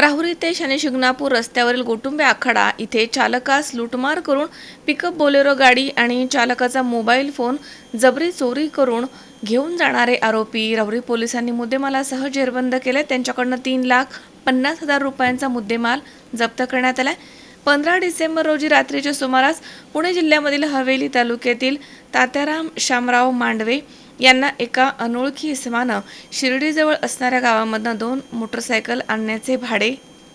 राहुरी ते शनी शिंगणापूर रस्त्यावरील गोटुंबे आखाडा इथे चालकास लुटमार करून पिकअप बोलेरो गाडी आणि चालकाचा मोबाईल फोन जबरी चोरी करून घेऊन जाणारे आरोपी. राहुरी पोलिसांनी मुद्देमालासह जेरबंद केले. त्यांच्याकडनं तीन लाख पन्नास हजार रुपयांचा मुद्देमाल जप्त करण्यात आला पंधरा डिसेंबर रोजी रात्रीच्या सुमारास पुणे जिल्ह्यामधील हवेली तालुक्यातील तात्याराम शामराव मांडवे यांना एका अनोळखी इसमानं शिर्डीजवळ असणाऱ्या गावामधनं दोन मोटरसायकल आणण्याचे भाडे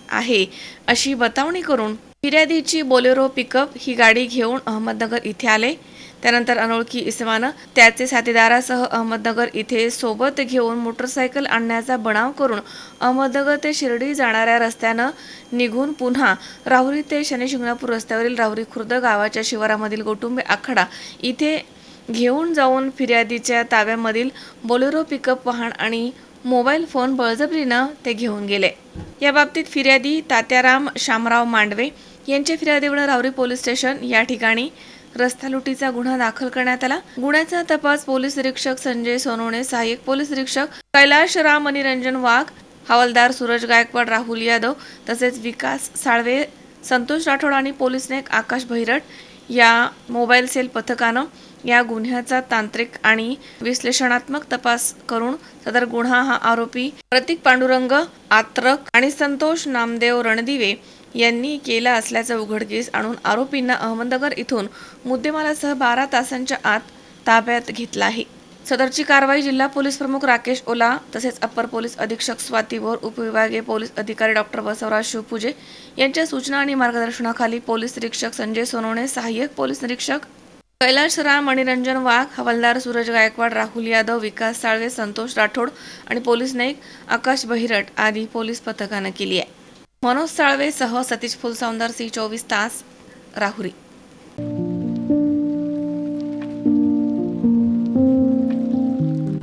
आहे अशी बतावणी करून फिर्यादीची बोलेरो पिकअप ही गाडी घेऊन अहमदनगर इथे आले. त्यानंतर अनोळखी इसमानं त्याचे साथीदारासह अहमदनगर इथे सोबत घेऊन मोटरसायकल आणण्याचा बनाव करून अहमदनगर ते शिर्डी जाणाऱ्या रस्त्यानं निघून पुन्हा राहुरी ते शनिशिंगणापूर रस्त्यावरील राहुरी खुर्द गावाच्या शिवारामधील गोटुंबे आखाडा इथे घेऊन जाऊन फिर्यादीच्या ताब्यामधील बोलेरो पिकअप वाहन आणि मोबाईल फोन बळजबरीनं ते घेऊन गेले. या बाबतीत फिर्यादी तात्याराम शामराव मांडवे यांच्या फिर्यादीवर रावरी पोलीस स्टेशन या ठिकाणी रस्ता लुटीचा गुन्हा दाखल करण्यात आला. गुन्ह्याचा तपास पोलीस निरीक्षक संजय सोनवणे सहाय्यक पोलीस निरीक्षक कैलाश राम मनिरंजन वाघ हवालदार सूरज गायकवाड राहुल यादव तसेच विकास साळवे संतोष राठोड आणि पोलीस नायक आकाश भैरट या मोबाईल सेल पथकानं या गुन्ह्याचा तांत्रिक आणि विश्लेषणात्मक तपास करून सदर गुन्हा हा आरोपी प्रतीक पांडुरंग आत्रक आणि संतोष नामदेव रणदिवे यांनी केला असल्याचं उघडकीस आणून आरोपींना अहमदनगर इथून मुद्देमालासह बारा तासांच्या आत ताब्यात घेतला आहे. सदरची कारवाई जिल्हा पोलीस प्रमुख राकेश ओला तसेच अप्पर पोलीस अधीक्षक स्वाती बोर उपविभागीय पोलीस अधिकारी डॉक्टर बसवराज शिवपूजे यांच्या सूचना आणि मार्गदर्शनाखाली पोलीस निरीक्षक संजय सोनवणे सहाय्यक पोलीस निरीक्षक कैलाश राम मणिरंजन वाघ हवालदार सूरज गायकवाड राहुल यादव विकास साळवे संतोष राठोड आणि पोलीस नाईक आकाश बहिरट आदी पोलीस पथकानं केली आहे. मनोज साळवे सह सतीश फुलसौंदर सी चोवीस तास राहुरी.